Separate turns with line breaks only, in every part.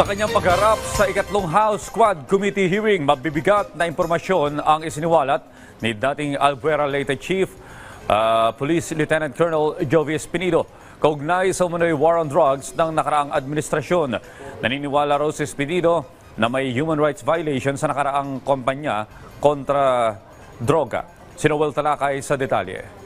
Sa kanyang pagharap sa ikatlong House Squad Committee hearing, mabibigat na impormasyon ang isiniwalat ni dating Albuera Leyte Chief ah, Police Lieutenant Colonel Jovi Espinido kaugnay sa umano'y war on drugs ng nakaraang administrasyon. Naniniwala raw si Espinido na may human rights violation sa nakaraang kampanya kontra droga. Sinowel Talakay sa detalye.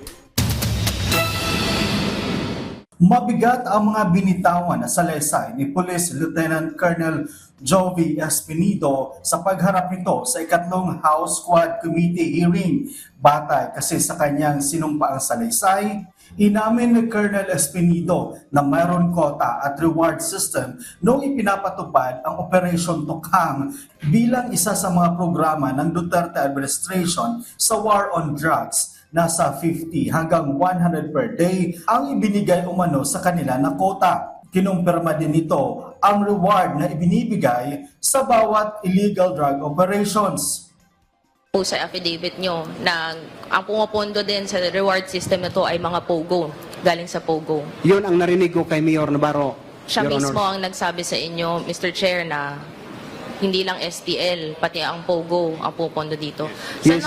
Mabigat ang mga binitawan na salaysay ni Police Lieutenant Colonel Jovi Espinido sa pagharap nito sa ikatlong House Squad Committee hearing. Batay kasi sa kanyang sinumpaang salaysay, inamin ni Colonel Espinido na mayroon kota at reward system noong ipinapatupad ang Operation Tukhang bilang isa sa mga programa ng Duterte administration sa war on drugs nasa 50 hanggang 100 per day ang ibinigay umano sa kanila na kota. Kinumpirma din nito ang reward na ibinibigay sa bawat illegal drug operations.
po sa affidavit nyo na ang pumapondo din sa reward system na to ay mga POGO, galing sa POGO.
Yun ang narinig ko kay Mayor Navarro.
Siya
Your
mismo
Honor.
ang nagsabi sa inyo, Mr. Chair, na hindi lang STL, pati ang POGO ang pupondo dito.
Yes.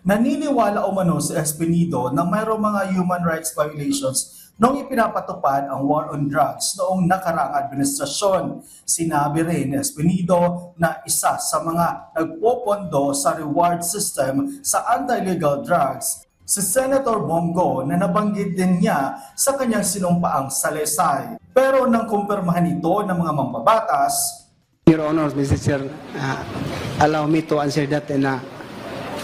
Naniniwala umano si Espinido na mayroong mga human rights violations noong ipinapatupad ang war on drugs noong nakaraang administrasyon. Sinabi rin ni Espinido na isa sa mga nagpopondo sa reward system sa anti-illegal drugs si Senator Bongo na nabanggit din niya sa kanyang sinumpaang salaysay. Pero nang kumpirmahan ito ng mga mambabatas,
Your Honor, Mr. Chair, uh, allow me to answer that in a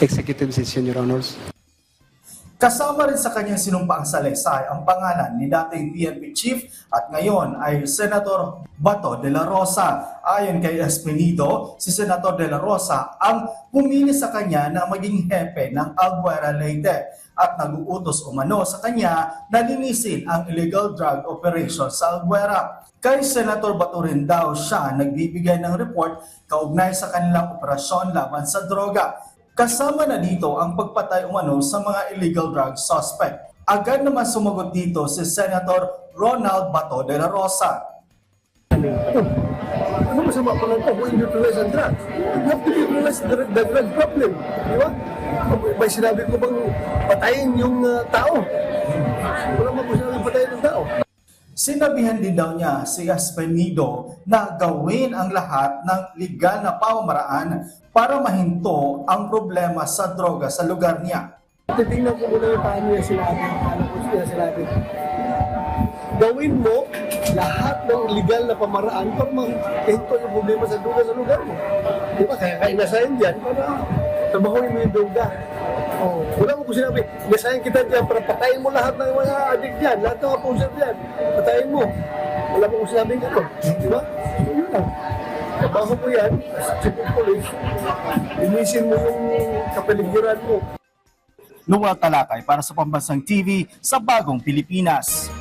executive session, Your Honors.
Kasama rin sa kanyang sinumpaang salaysay ang pangalan ni dating PNP Chief at ngayon ay Senator Bato de la Rosa. Ayon kay Espinido, si Senator de la Rosa ang pumili sa kanya na maging hepe ng Albuera Leyte at nag-uutos umano sa kanya na linisin ang illegal drug operation sa Albuera. Kay Senator Bato rin daw siya nagbibigay ng report kaugnay sa kanilang operasyon laban sa droga. Kasama na dito ang pagpatay umano sa mga illegal drug suspect. Agad naman sumagot dito si Senator Ronald Bato de la Rosa.
Ano masama pa lang kung neutralize ang drugs? You have to neutralize the, the drug problem. Di ba? May sinabi ko bang patayin yung uh, tao? Wala mo sinabi patayin ng tao.
Sinabihan din daw niya si Espenido na gawin ang lahat ng legal na pamamaraan para mahinto ang problema sa droga sa lugar niya.
Titingnan ko muna yung paano niya sinabi. Paano ko siya sinabi. Gawin mo lahat ng legal na pamaraan para mahinto yung problema sa droga sa lugar mo. Di ba? Kaya kaya nasayin dyan para trabahuin mo yung droga. Oh, wala mo ko sinabi, nasayin kita dyan para patayin mo lahat ng mga addict dyan, lahat ng mga puser dyan. Patayin mo. Wala mo ko sinabing gano'n. Di ba? Yun lang. Trabaho mo yan, of police, inisin mo yung kapaligiran mo.
Luwal Talakay para sa Pambansang TV sa Bagong Pilipinas.